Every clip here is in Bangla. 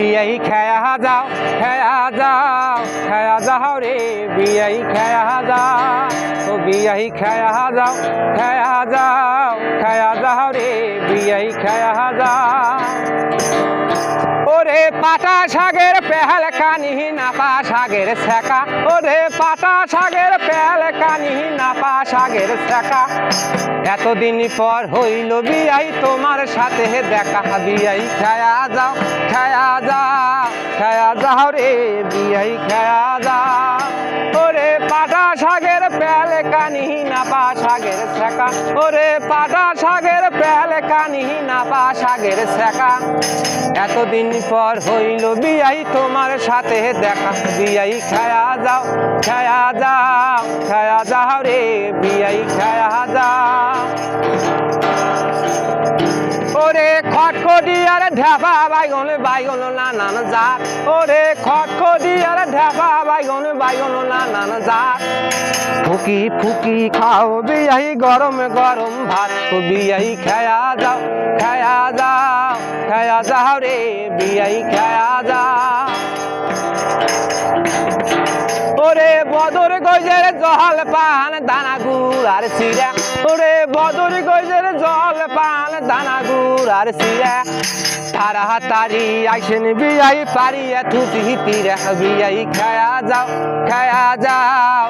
বিয়াই খেয়া যাও খেয়া যাও খেয়া যাও রে, বিয়াই খেয়া যাও। বিয়াই খেয়া যাও খেয়া যাও খেয়া যাও রে, বিয়াই খেয়া যাও। ওরে পাটা শাকের পেহাল কানি নাপা শাকের শেখা ওরে পাটা শাকের পেহাল কানি নাপা শাকের শেখা। এতদিন পর হইল বিয়াই, তোমার সাথে দেখা বিয়াই, খায়া যাও খায়া যাও খায়া যাও রে বিয়াই, খায়া যাও। ওরে পাটা শাকের পেয়ালে কানি নাপা শাকের শেখা। ওরে পাটা শাকের পেয়ালে কানি নাপা শাকের শেখা। এতদিন পর হইল বিয়াই, তোমার সাথে দেখা। বিয়াই খায়া যাও খায়া যাও খায়া যাও রে, বিয়াই খায়া যাও। ওরে খটখটি আর বাইগন বাইগন ওরে খটখটি আর বাইগন বাইগন ফুকি ফুকি খাও, বিয়াই গরম গরম ভাত। বিয়াই খায়া যাও খায়া যাও। খায়া যাও রে, বিয়াই খায়া যাও ওরে বদর গজের জল পান দানা গুড় আর সিরা ওরে বদর গজের জল পান দানা গুড় আর সিরা তারা তারি আইসেন বিয়াই পারিয়া তুতি তীরা। বিয়াই খায়া যাও খায়া যাও।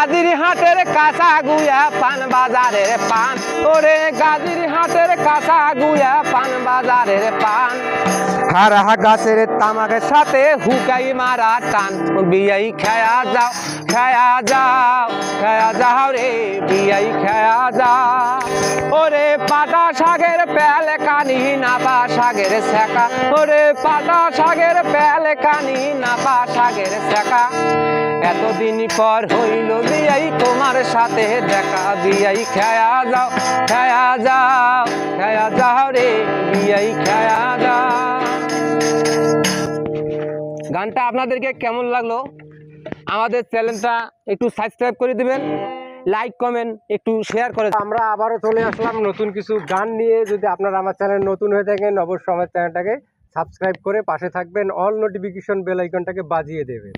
গাদির হাটের কাঁচা গুয়া পান বাজারের পান। ওরে গাদির হাটের কাঁচা গুয়া পান বাজারের পান। হারা গাছের তামাকের সাথে হুকাই মারা টান। বিয়াই খায়া যাও খায়া যাও খায়া যাও রে, বিয়াই খায়া যাও। ওরে পাটা শাকের প্যাল কানি নাপা শাকের শেখা। ওরে পাটা শাকের প্যাল কানি নাপা শাকের শেখা। এতদিন পর হইল বিয়াই, তোমার সাথে দেখা, বিয়াই খায়া যাও খায়া যাও খায়া যাও রে, বিয়াই খায়া যাও। গানটা আপনাদেরকে কেমন লাগল? আমাদের চ্যানেলটা একটু সাবস্ক্রাইব করে দিবেন, লাইক, কমেন্ট একটু শেয়ার করে আমরা আবারও চলে আসলাম নতুন কিছু গান নিয়ে। যদি আপনারা আমার চ্যানেল নতুন হয়ে থাকেন, অবশ্যই আমার চ্যানেলটাকে সাবস্ক্রাইব করে পাশে থাকবেন। অল নোটিফিকেশন বেল আইকনটাকে বাজিয়ে দেবেন।